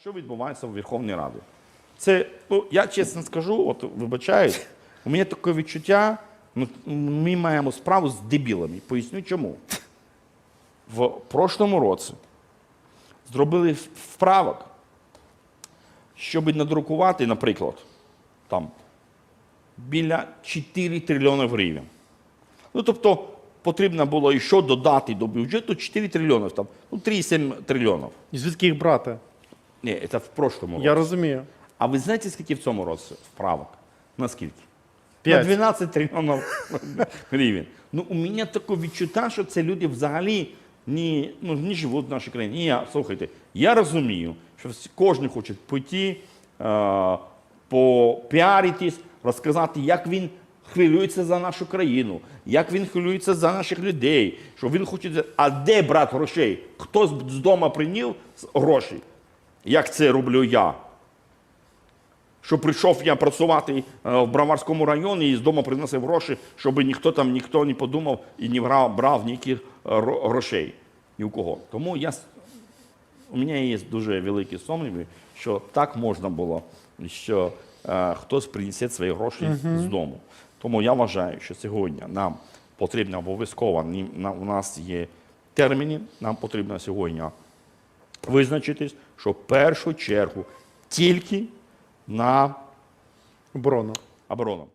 Що відбувається в Верховній Раді? Це, ну, я чесно скажу, от вибачаюсь, у мене таке відчуття, ну, ми маємо справу з дебілами. Поясню чому. В прошлому році зробили вправок, щоб надрукувати, наприклад, там, біля 4 трильйони гривень. Ну, тобто, потрібно було і що додати до бюджету 4 трильйони, там, ну, 3,7 трильйонів. І звідки їх брати? Ні, це в прошлому році. Я розумію. А ви знаєте, скільки в цьому році вправок? Наскільки? На 12 трильйонів гривень. Ну, у мене таке відчуття, що це люди взагалі не, ну, не живуть в нашій країні. Ні, я, слухайте, я розумію, що кожен хоче піти, е, попіаритись, розказати, як він хвилюється за нашу країну, як він хвилюється за наших людей, що він хоче. А де брати грошей? Хто з, дому приніс гроші? Як це роблю я? що прийшов я працювати е, в Броварському районі і з дому приносив гроші, щоб ніхто там ніхто не подумав і не брав, брав ніяких е, грошей ні у кого. Тому я, у мене є дуже великі сумніви, що так можна було, що е, хтось принесе свої гроші з дому. Тому я вважаю, що сьогодні нам потрібно обов'язково, у нас є терміни, нам потрібно сьогодні визначитись, що в першу чергу тільки на оборону. оборону.